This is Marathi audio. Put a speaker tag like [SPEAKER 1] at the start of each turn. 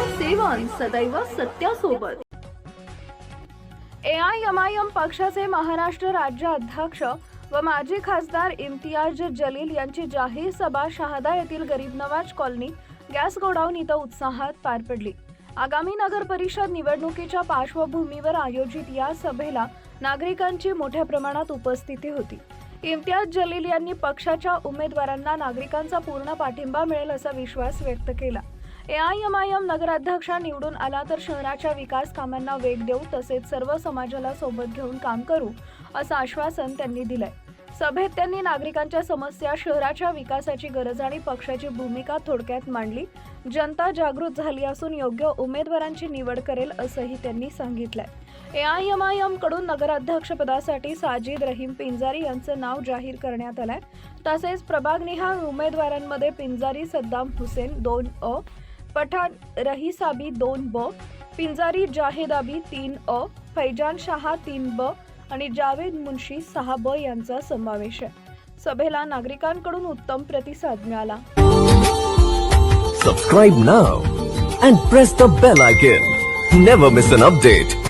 [SPEAKER 1] सदैव सत्यासोबत. एआयएमआयएम पक्षाचे महाराष्ट्र राज्य अध्यक्ष व माजी खासदार इम्तियाज जलील यांची जाहीर सभा शहादा येथील गरीब नवाज कॉलनी गॅस गोडाऊन इथं उत्साहात पार पडली. आगामी नगर परिषद निवडणुकीच्या पार्श्वभूमीवर आयोजित या सभेला नागरिकांची मोठ्या प्रमाणात उपस्थिती होती. इम्तियाज जलील यांनी पक्षाच्या उमेदवारांना नागरिकांचा पूर्ण पाठिंबा मिळेल असा विश्वास व्यक्त केला. एआयएमआयएम नगराध्यक्षा निवडून आला तर शहराच्या विकास कामांना वेग देऊ तसेच सर्व समाजाला सोबत घेऊन काम करू असं आश्वासन त्यांनी दिलंय. सभेत त्यांनी नागरिकांच्या समस्या शहराच्या विकासाची गरज आणि पक्षाची भूमिका थोडक्यात मांडली. जनता जागृत झाली असून योग्य उमेदवारांची निवड करेल असंही त्यांनी सांगितलंय. एआयएमआयएमकडून नगराध्यक्षपदासाठी साजिद रहीम पिंजारी यांचं नाव जाहीर करण्यात आलंय. तसेच प्रभागनिहाय उमेदवारांमध्ये पिंजारी सद्दाम हुसेन दोन अ पठाण रहीसाबी दोन ब पिंजारी जाहेदाबी तीन अ फैजान शहा तीन ब आणि जावेद मुन्शी सहा ब यांचा समावेश आहे. सभेला नागरिकांकडून उत्तम प्रतिसाद मिळाला.
[SPEAKER 2] Subscribe now and press the bell icon never miss an update